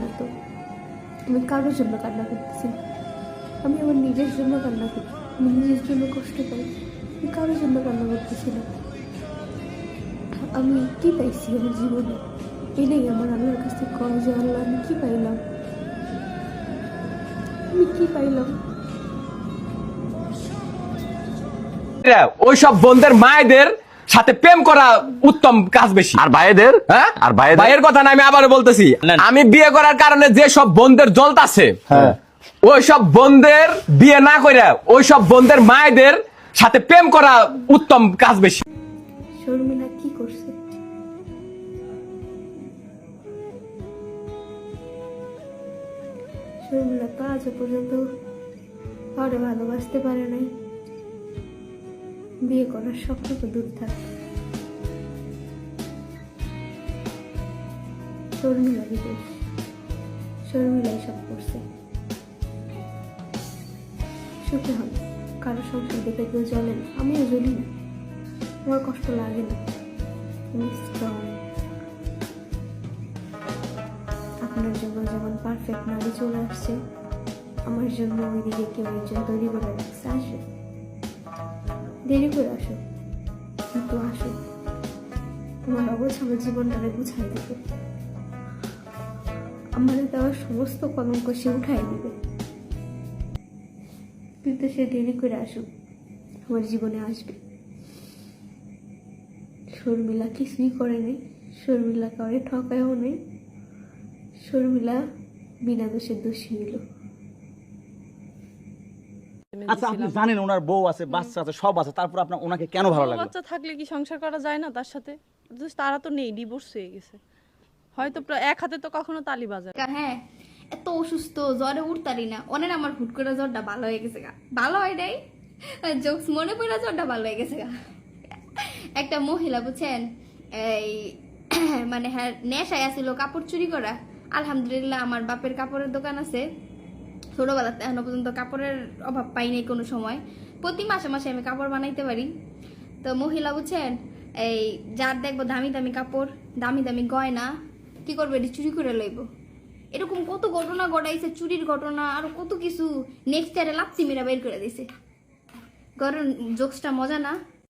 না তো। আমি কারোর জন্য কান্না করতেছি আমি আমার নিজের জন্য কান্না করি আমি নিজের জন্য কষ্ট পাই, আমি কারোর জন্য কান্না করতেছি না। আমি কি পাইছি আমার জীবনে? এটাই আমার আল্লাহর কাছে কম যে, আল্লাহ, আমি কি পাইলাম? আমি কি পাইলাম? ওইসব বোনদের মায়েদের সাথে প্রেম করা উত্তম কাজ বেশি। আর ভাইদের? হ্যাঁ? আর ভাইদের? ভাইয়ের কথা না আমি আবার বলতেছি। আমি বিয়ে করার কারণে যে সব বোনদের জ্বলতাছে হ্যাঁ। ওই সব বন্ধের বিয়ে না করে ওই সব বন্ধের মায়েদের সাথে প্রেম করা উত্তম কাজ বেশি। শর্মিলা কি করছে? শর্মিলা তো আজও পর্যন্ত কাউরে ভালোবাসতে পারে নাই। বিয়ে করার স্বপ্ন তো দূর থাক। শর্মিলা বিদেশ। শর্মিলাই সব করছে। সুখে হন কারও সংসার দেখে কেউ জ্বলে না। আমিও জ্বলি না। আমার কষ্ট লাগে না। আমি স্ট্রং আপনার জন্য যেমন পারফেক্ট নারী চলে আসছে, আমার জন্য ওইদিকে কেউ একজন তৈরি করে রাখছে আসো দেরি করে আসো। কিন্তু আসো। তোমার অবছর জীবনটাকে গুছাই দেবে। আমাদের দেওয়ার সমস্ত কলঙ্ক সে উঠাই দিবে কিন্তু সে দেরি করে আসুক। আমার জীবনে আসবে। শর্মিলা কিছুই করেনি শর্মিলা কাউরে ঠকায়ও নেই। শর্মিলা বিনা দোষের দোষী হইল আচ্ছা আপনি জানেন ওনার বউ আছে বাচ্চা আছে সব আছে তারপর আপনার ওনাকে কেন ভালো লাগল? বাচ্চা থাকলে কি সংসার করা যায় না তার সাথে? তারা তো নেই ডিভোর্স হয়ে গেছে। হয়তো এক হাতে তো কখনো তালি বাজায়। হ্যাঁ এত অসুস্থ জ্বরে উঠতারি না। অনেক আমার হুট করে জ্বরটা ভালো হয়ে গেছে গা। ভালো হয় নাই? জোকস মনে পড়ে জ্বরটা ভালো হয়ে গেছে গা। একটা মহিলা বুঝছেন? এই মানে হ্যাঁ নেশায় আসিল কাপড় চুরি করা। আলহামদুলিল্লাহ আমার বাপের কাপড়ের দোকান আছে। ছোটবেলাতে এখনও পর্যন্ত কাপড়ের অভাব পাই নাই কোনো সময়। প্রতি মাসে মাসে আমি কাপড় বানাইতে পারি। তো মহিলা বুঝছেন, এই যার দেখব দামি দামি কাপড়, দামি দামি গয়না, কি করবে এটি চুরি করে লইব? এরকম কত ঘটনা ঘটাইছে, চুরির ঘটনা, আর কত কিছু নেক্সট ইয়ারে লাপসি মেরা বের করে দিছে। গরম জোকসটা মজা না।